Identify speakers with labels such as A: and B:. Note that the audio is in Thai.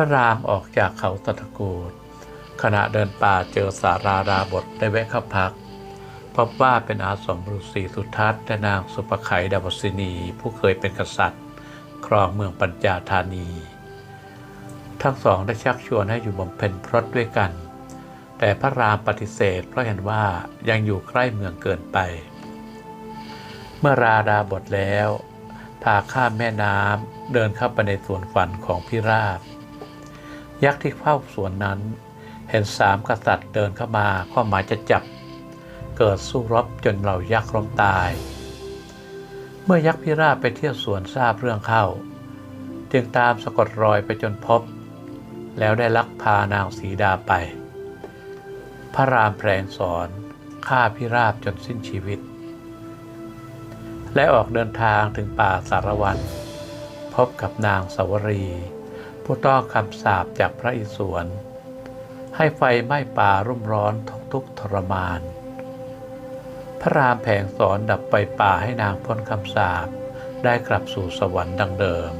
A: พระรามออกจากเขาตะตะกูดขณะเดินป่าเจอสาราราบทได้แวะเข้าพัก พบว่าเป็นอาสมฤาษีสุทัศน์และนางสุปไขยดาวสินีผู้เคยเป็นกษัตริย์ ครองเมืองปัญจาธานี ทั้งสองได้ชักชวนให้อยู่บำเพ็ญพรตด้วยกัน แต่พระรามปฏิเสธเพราะเห็นว่ายังอยู่ใกล้เมืองเกินไป เมื่อราดาบทแล้ว พาข้ามแม่น้ำเดินเข้าไปในสวนฝันของพิราบ ยักษ์ที่เฝ้าสวนนั้น เห็นสามกษัตริย์เดินเข้ามาข้อหมายจะจับ เกิดสู้รบจนเหล่ายักษ์ล้มตาย เมื่อยักษ์พิราบไปเที่ยวสวนทราบเรื่องเข้า จึงตามสะกดรอยไปจนพบ แล้วได้ลักพานางสีดาไป พระรามแผลงสอนฆ่าพิราบจนสิ้นชีวิต และออกเดินทางถึงป่าสารวัน พบกับนางสาวรี ผู้ต้องคำสาปจากพระอิศวร ให้ไฟไหม้ป่ารุ่มร้อนทุกทุกทรมาน พระรามแผงสอนดับไฟป่าให้นางพ้นคำสาปได้กลับสู่สวรรค์ดังเดิม